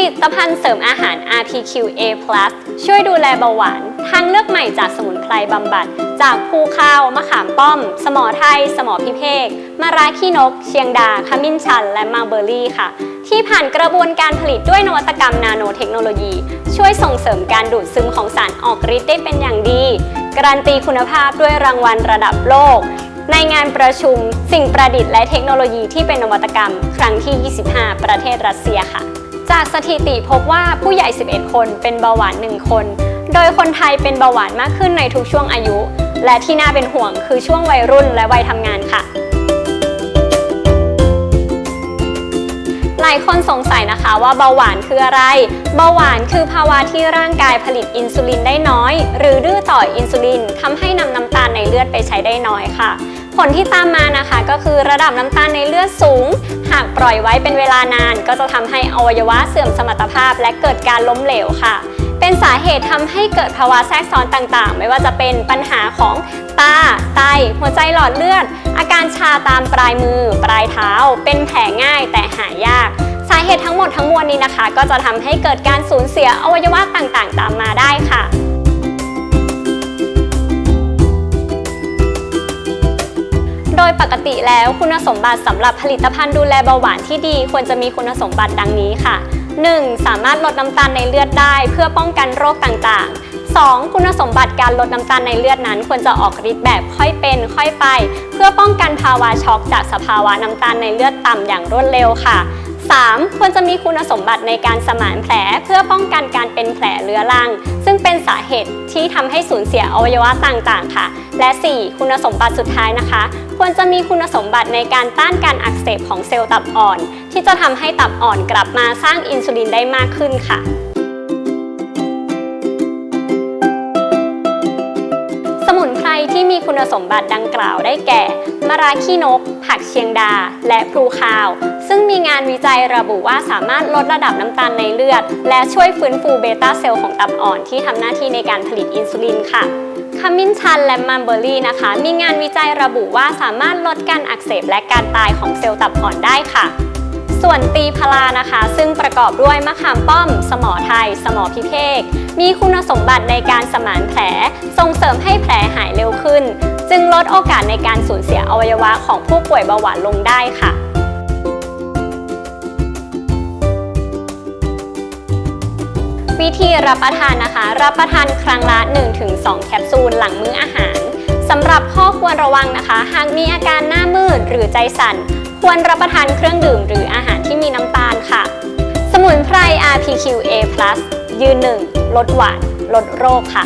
ลิตภัณฑ์เสริมอาหาร RPQA+ ช่วยดูแลเบาหวาน ทางเลือกใหม่จากสมุนไพรบำบัด จากภูข้าว มะขามป้อม สมอไทย สมอพิเภกมะระขี้นก เชียงดา ขมิ้นชัน และมาเบอร์รี่ค่ะ ที่ผ่านกระบวนการผลิตด้วยนวัตกรรมนาโนเทคโนโลยี ช่วยส่งเสริมการดูดซึมของสารออกฤทธิ์ได้เป็นอย่างดี การันตีคุณภาพด้วยรางวัลระดับโลก ในงานประชุม สิ่งประดิษฐ์และเทคโนโลยีที่เป็นนวัตกรรม ครั้งที่ 25 ประเทศรัสเซียค่ะ จากสถิติพบว่าผู้ใหญ่ 11 คนเป็นเบาหวาน 1 คน โดยคนไทยเป็นเบาหวานมากขึ้นในทุกช่วงอายุ และที่น่าเป็นห่วงคือช่วงวัยรุ่นและวัยทำงานค่ะ หลายคนสงสัยนะคะว่าเบาหวานคืออะไร เบาหวานคือภาวะที่ร่างกายผลิตอินซูลินได้น้อย หรือดื้อต่ออินซูลินทำให้นำน้ำตา เลือดไปใช้ได้น้อยค่ะ ผลที่ตามมานะคะก็คือระดับน้ำตาลในเลือดสูง หากปล่อยไว้เป็นเวลานาน ก็จะทำให้อวัยวะเสื่อมสมรรถภาพ และเกิดการล้มเหลวค่ะ เป็นสาเหตุทำให้เกิดภาวะแทรกซ้อนต่างๆ ไม่ว่าจะเป็นปัญหาของตา ไต หัวใจหลอดเลือด อาการชาตามปลายมือ ปลายเท้า เป็นแผลง่ายแต่หายยากสาเหตุทั้งหมดทั้งมวลนี้นะคะ ก็จะทำให้เกิดการสูญเสียอวัยวะต่างๆ ตามมาได้ค่ะ ดยปกติแล้วคุณสมบัติสำหรับผลิตภัณฑ์ดูแลเบาหวานที่ดี ควรจะมีคุณสมบัติดังนี้ค่ะ 1. สามารถลดน้ำตาลในเลือดได้เพื่อป้องกันโรคต่างๆ 2. คุณสมบัติการลดน้ำตาลในเลือดนั้น ควรจะออกฤทธิ์แบบค่อยเป็น ค่อยไป เพื่อป้องกันภาวะช็อกจากสภาวะน้ำตาลในเลือดต่ำอย่างรวดเร็วค่ะ 3. ควรจะมีคุณสมบัติในการสมานแผล เพื่อป้องกันการเป็นแผลเรื้อรัง ซึ่งเป็นสาเหตุที่ทำให้สูญเสียอวัยวะต่างๆ ค่ะ และ 4. คุณสมบัติสุดท้ายนะคะ ควรจะมีคุณสมบัติในการต้านการอักเสบของเซลล์ตับอ่อน ที่จะทำให้ตับอ่อนกลับมาสร้างอินซูลินได้มากขึ้นค่ะสมุนไพรที่มีคุณสมบัติดังกล่าวได้แก่ มะระขี้นก ผักเชียงดา และพลูคาว ซึ่งมีงานวิจัยระบุว่าสามารถลดระดับน้ำตาลในเลือด และช่วยฟื้นฟูเบต้าเซลล์ของตับอ่อนที่ทำหน้าที่ในการผลิตอินซูลินค่ะขมิ้นชันและมัมเบอรี่นะคะ มีงานวิจัยระบุว่าสามารถลดการอักเสบและการตายของเซลล์ตับอ่อนได้ค่ะ ส่วนตีพลานะคะ ซึ่งประกอบด้วยมะขามป้อม สมอไทย สมอพิเภกมีคุณสมบัติในการสมานแผล ส่งเสริมให้แผลหายเร็วขึ้น จึงลดโอกาสในการสูญเสียอวัยวะของผู้ป่วยเบาหวานลงได้ค่ะ วิธีรับประทานนะคะ รับประทานครั้งละ 1-2 แคปซูลหลังมื้ออาหารสำหรับข้อควรระวังนะคะ หากมีอาการหน้ามืดหรือใจสั่น ควรรับประทานเครื่องดื่มหรืออาหารที่มีน้ำตาลค่ะ สมุนไพร RPQA+ ยืนหนึ่งลดหวานลดโรคค่ะ